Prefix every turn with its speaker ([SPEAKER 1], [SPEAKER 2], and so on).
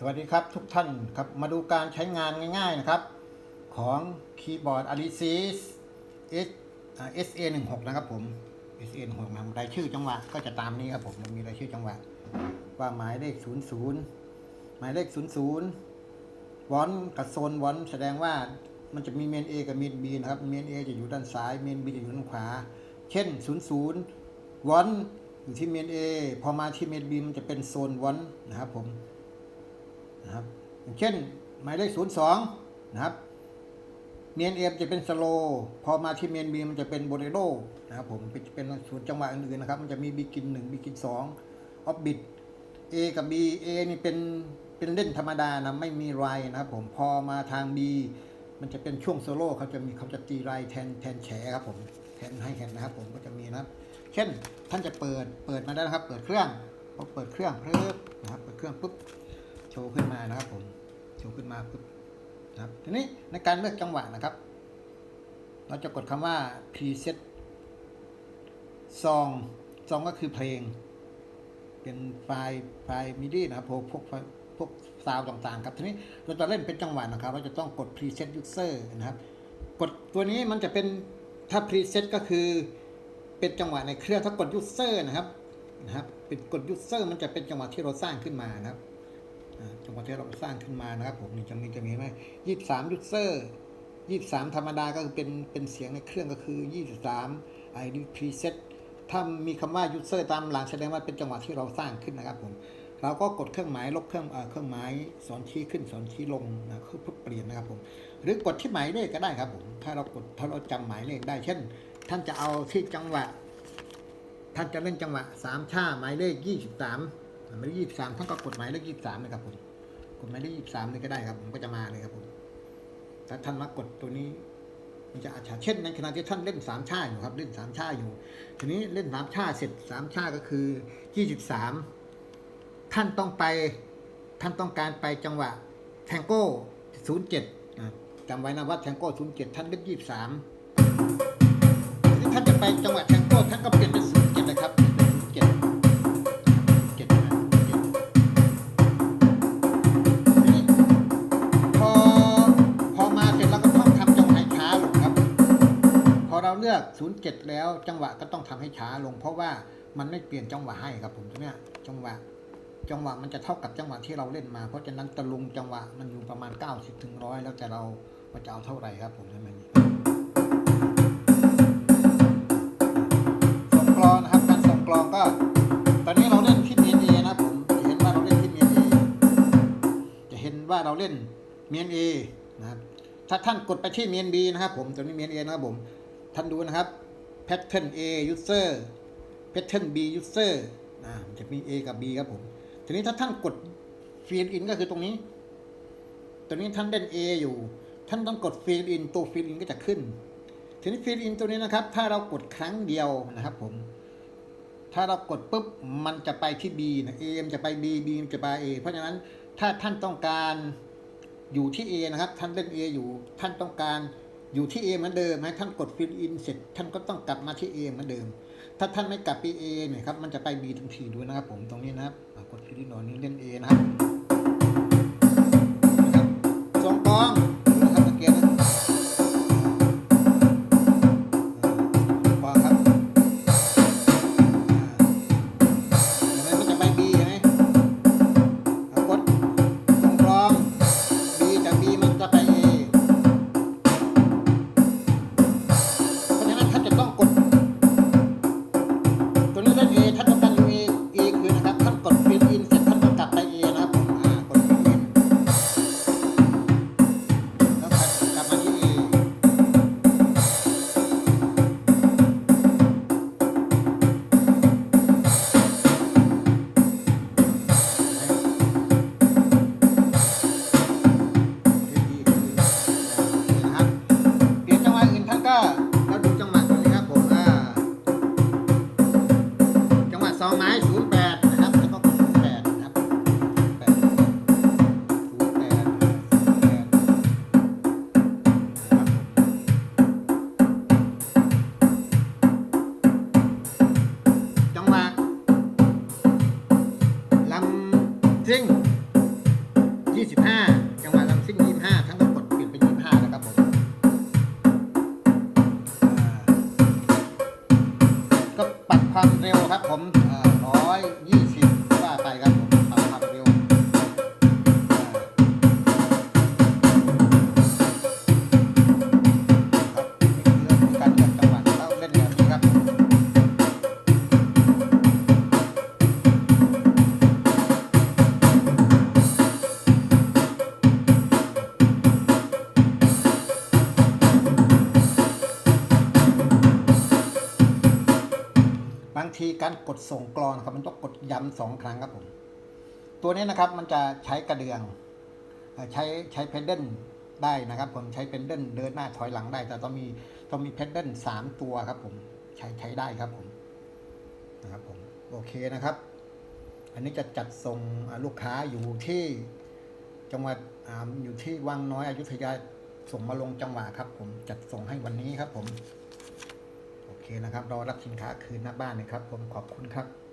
[SPEAKER 1] สวัสดีครับทุกท่านครับมาดูการใช้งานง่าย ๆนะครับ ของคีย์บอร์ด Alice S SA 1 6 นะครับผม SA 1 6 นะรายชื่อจังหวะก็จะตามนี้ครับผมมันมีรายชื่อจังหวะว่าหมายเลข 00 หมายเลข 00 วอนกับโซนวอนแสดงว่ามันจะมีเมน A กับเมน B นะครับเมน A จะอยู่ด้านซ้ายเมน B จะอยู่ด้านขวา เช่น 00 วอนอยู่ที่เมน A พอมาที่เมน B มันจะเป็นโซนวอนนะครับผม นะครับอย่างเช่นหมายเลขศูนย์สองนะครับเมียนเอมจะเป็นสโล พอมาที่เมียนบีมันจะเป็นโบเรโรนะครับผมเป็นเป็นส่วนจังหวะอื่นๆนะครับ มันจะมีบีกินหนึ่งบีกินสองออฟบิดเอกับบีเอนี่เป็นเป็นเล่นธรรมดานะไม่มีไรนะครับผมพอมาทางบีมันจะเป็นช่วงโซโล่เขาจะมีเขาจะตีไรแทนแทนแฉครับผมแทนให้เห็นนะครับผมก็จะมีนะครับ เช่นท่านจะเปิดเปิดมาได้นะครับ เปิดเครื่องพอเปิดเครื่องเพิ่มนะครับเปิดเครื่องปุ๊บ ชว์ขึ้นมานะครับผมโชว์ขึ้นมาปุ๊บนะครับทีนี้ในการเลือกจังหวะนะครับ เราจะกดคำว่า preset song song ก็คือเพลง เป็นไฟล์ไฟล์มิดีนะครับพวกพวกพวกซาวต่างๆครับทีนี้เราจะเล่นเป็นจังหวะนะครับ เราจะต้องกด preset user นะครับ กดตัวนี้มันจะเป็นถ้า preset ก็คือเป็นจังหวะในเครื่องถ้ากด user นะครับนะครับเป็นกด user มันจะเป็นจังหวะที่เราสร้างขึ้นมานะครับ จังหวะที่เราสร้างขึ้นมานะครับผมนี่จะมีจะมีไหมยี่สามยูเซอร์ยี่สามธรรมดาก็คือเป็นเป็นเสียงในเครื่องก็คือยี่สิบสามไอดีพรีเซ็ตถ้ามีคำว่ายูเซอร์ตามหลังแสดงว่าเป็นจังหวะที่เราสร้างขึ้นนะครับผมเราก็กดเครื่องหมายลบเครื่องเครื่องหมายสอนชี้ขึ้นสอนชี้ลงนะคือเพื่อเปลี่ยนนะครับผม หรือกดที่หมายเลขก็ได้ครับผมถ้าเรากดถ้าเราจำหมายเลขได้ เช่น ท่านจะเอาที่จังหวะ ท่านจะเล่นจังหวะสามชาหมายเลขยี่สิบสาม หมายเลขยี่สิบสามท่านก็กดหมายเลขยี่สิบสามเลยครับผมกดหมายเลขยี่สิบสามเลยก็ได้ครับ ผมก็จะมาเลยครับผมถ้าท่านมากดตัวนี้ มันจะอาจจะเช่นในขณะที่ท่านเล่นสามชาอยู่ครับ เล่นสามชาอยู่ ทีนี้เล่นสามชาเสร็จสามชาก็คือยี่สิบสามท่านต้องไปท่านต้องการไปจังหวะแทงโก้ศูนย์เจ็ดจำไว้นะว่าแทงโก้ศูนย์เจ็ดท่านเล่นยี่สิบสามท่านจะไปจังหวะแทงโก้ท่านก็เปลี่ยนเป็นศูนย์ ลือก 07 แล้วจังหวะก็ต้องทำให้ช้าลง เพราะว่ามันไม่เปลี่ยนจังหวะให้ครับผมตรงเนี้ยจังหวะ จังหวะมันจะเท่ากับจังหวะที่เราเล่นมา เพราะฉะนั้นตะลุงจังหวะมันอยู่ประมาณ 90ถึงร้อยแล้วแต่เราว่าจะเอาเท่าไหร่ครับผมใช่ไหมส่งกลองนะครับการส่งกลองก็ ตอนนี้เราเล่นที่เมียนเอนะครับผมจะเห็นว่าเราเล่นที่เมียนเอจะเห็นว่าเราเล่นเมียนเอนะครับถ้าท่านกดไปที่เมียนบีนะครับผมตัวนี้เมียนเอนะครับผม ท่านดูนะครับ pattern A user pattern B user อ่ามันจะมี A กับ B ครับผม ทีนี้ถ้าท่านกด fill in ก็คือตรงนี้ตัวนี้ท่านเล่น A อยู่ ท่านต้องกด fill in ตัว fill in ก็จะขึ้น ทีนี้ fill in ตัวนี้นะครับ ถ้าเรากดครั้งเดียวนะครับผม ถ้าเรากดปุ๊บ มันจะไปที่ B นะ A มันจะไป B B มันจะไป A เพราะฉะนั้นถ้าท่านต้องการอยู่ที่ A นะครับ ท่านเล่น A อยู่ ท่านต้องการ อยู่ที่ A เหมือนเดิมให้ท่านกดฟิลอินเสร็จท่านก็ต้องกลับมาที่ A เหมือนเดิม ถ้าท่านไม่กลับไป A เนี่ยครับมันจะไป B ทันทีด้วยนะครับ ผมตรงนี้นะครับกดฟิลอินหน่อยนี้เล่น A นะครับนะครับสองกอง อไม้ศูนย์แปดนะครับแล้วก็ศูนย์แปดนะครับแปดศูนย์แปดแปดนะครับจังหวะลำซิ่งยี่สิบห้าจังหวะลำซิ่งยี่สิบห้าทั้งหมดเปลี่ยนเปยี่สิบห้าครับผมก็ปัดความเร็วครับผม ธีการกดส่งกรอนครับมันต้องกดย้ำสองครั้งครับผม ตัวนี้นะครับมันจะใช้กระเดืองใช้ใช้เพดเดิลได้นะครับ ผมใช้เพดเดิลเดินหน้าถอยหลังได้ แต่ต้องมีต้องมีเพดเดิลสามตัวครับ ผมใช้ใช้ได้ครับผมนะครับผมโอเคนะครับ อันนี้จะจัดส่งลูกค้าอยู่ที่จังหวัดออยู่ที่วังน้อยอยุธยาส่งมาลงจังหวะครับ ผมจัดส่งให้วันนี้ครับ ผม เคนะครับรอรับสินค้าคืนหน้าบ้านนะครับ ผมขอบคุณครับ